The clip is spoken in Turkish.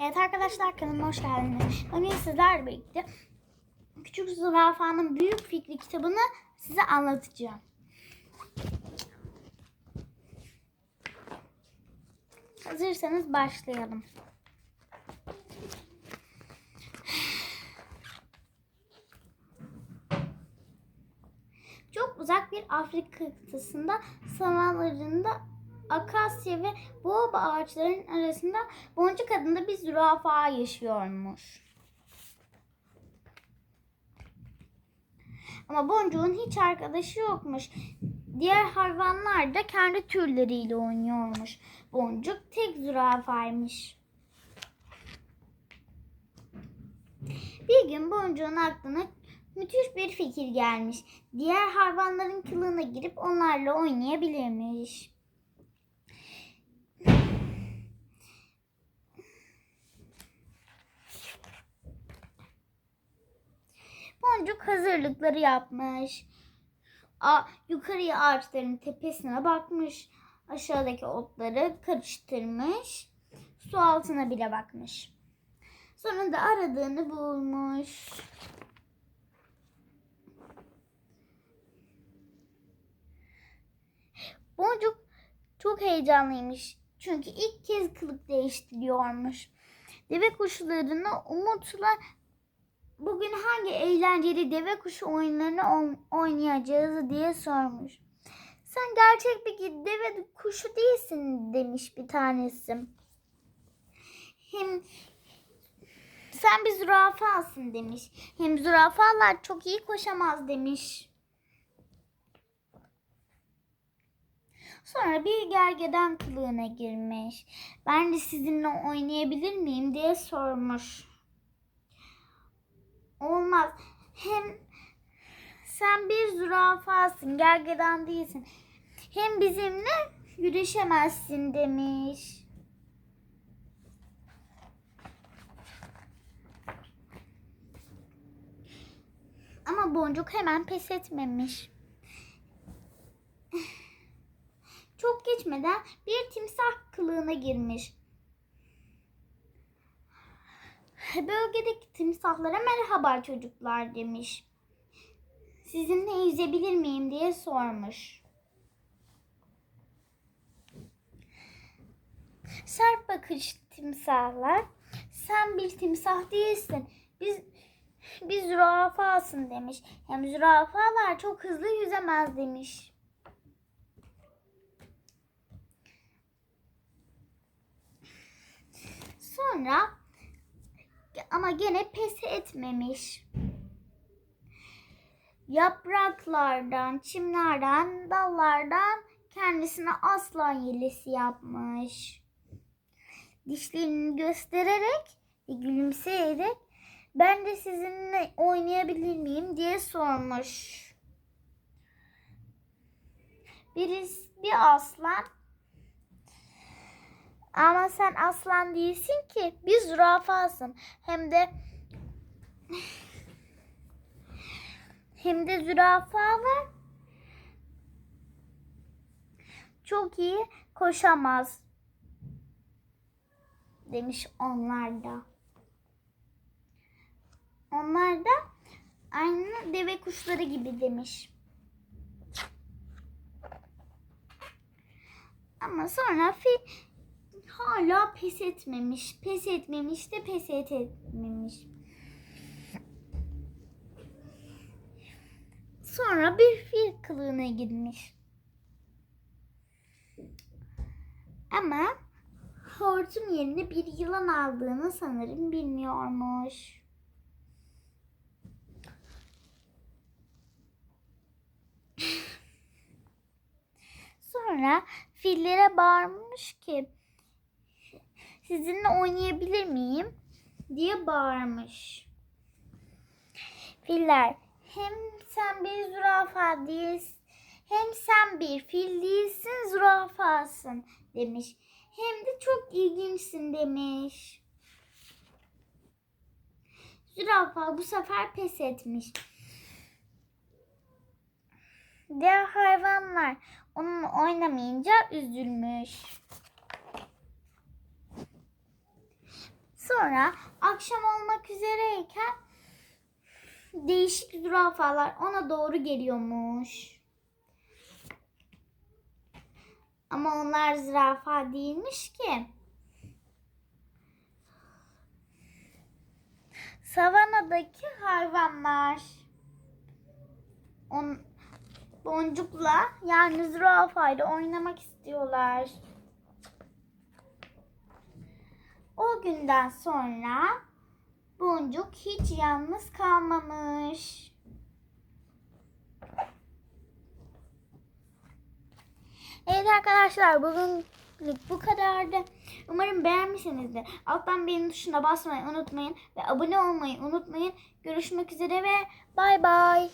Evet arkadaşlar kanalıma hoş geldiniz. Bugün sizlerle birlikte Küçük Zürafanın Büyük Fikri kitabını size anlatacağım. Hazırsanız başlayalım. Çok uzak bir Afrika kıtasında savanlarında akasya ve boğaba ağaçlarının arasında boncuk adında bir zürafa yaşıyormuş. Ama boncuğun hiç arkadaşı yokmuş. Diğer hayvanlar da kendi türleriyle oynuyormuş. Boncuk tek zürafaymış. Bir gün boncuğun aklına müthiş bir fikir gelmiş. Diğer hayvanların kılığına girip onlarla oynayabilirmiş. Boncuk hazırlıkları yapmış. A, yukarıya ağaçların tepesine bakmış. Aşağıdaki otları karıştırmış. Su altına bile bakmış. Sonunda aradığını bulmuş. Boncuk çok heyecanlıymış. Çünkü ilk kez kılık değiştiriyormuş. Deve kuşlarına umutla bugün hangi eğlenceli deve kuşu oyunlarını oyn- oynayacağız diye sormuş. Sen gerçek bir deve kuşu değilsin demiş bir tanesi. Hem sen bir zürafasın demiş. Hem zürafalar çok iyi koşamaz demiş. Sonra bir gergedan kılığına girmiş. Ben de sizinle oynayabilir miyim diye sormuş. Olmaz. Hem sen bir zürafasın, gergedan değilsin. Hem bizimle yürüyüşemezsin demiş. Ama boncuk hemen pes etmemiş. Çok geçmeden bir timsah kılığına girmiş. Bölgedeki timsahlara merhaba çocuklar demiş. Sizinle yüzebilir miyim diye sormuş. Sert bakış timsahlar. Sen bir timsah değilsin. Biz biz zürafasın demiş. Hem zürafalar çok hızlı yüzemez demiş. Sonra ama gene pes etmemiş. Yapraklardan, çimlerden, dallardan kendisine aslan yelesi yapmış. Dişlerini göstererek ve gülümseyerek ben de sizinle oynayabilir miyim diye sormuş. Birisi bir aslan ama sen aslan değilsin ki. Bir zürafasın. Hem de hem de zürafalar çok iyi koşamaz demiş onlar da. Onlar da aynı deve kuşları gibi demiş. Ama sonra fil hala pes etmemiş. Pes etmemiş de pes etmemiş. Sonra bir fil kılığına girmiş. Ama hortum yerine bir yılan aldığını sanırım bilmiyormuş. Sonra fillere bağırmış ki sizinle oynayabilir miyim diye bağırmış. Filler hem sen bir zürafa değilsin hem sen bir fil değilsin zürafasın demiş. Hem de çok ilginçsin demiş. Zürafa bu sefer pes etmiş. Diğer hayvanlar onunla oynamayınca üzülmüş. Sonra akşam olmak üzereyken değişik zürafalar ona doğru geliyormuş. Ama onlar zürafa değilmiş ki. Savanadaki hayvanlar. On, boncukla yani zürafayla oynamak istiyorlar. O günden sonra Boncuk hiç yalnız kalmamış. Evet arkadaşlar bugünlük bu kadardı. Umarım beğenmişsinizdir. Alttan beğeni tuşuna basmayı unutmayın ve abone olmayı unutmayın. Görüşmek üzere ve bay bay.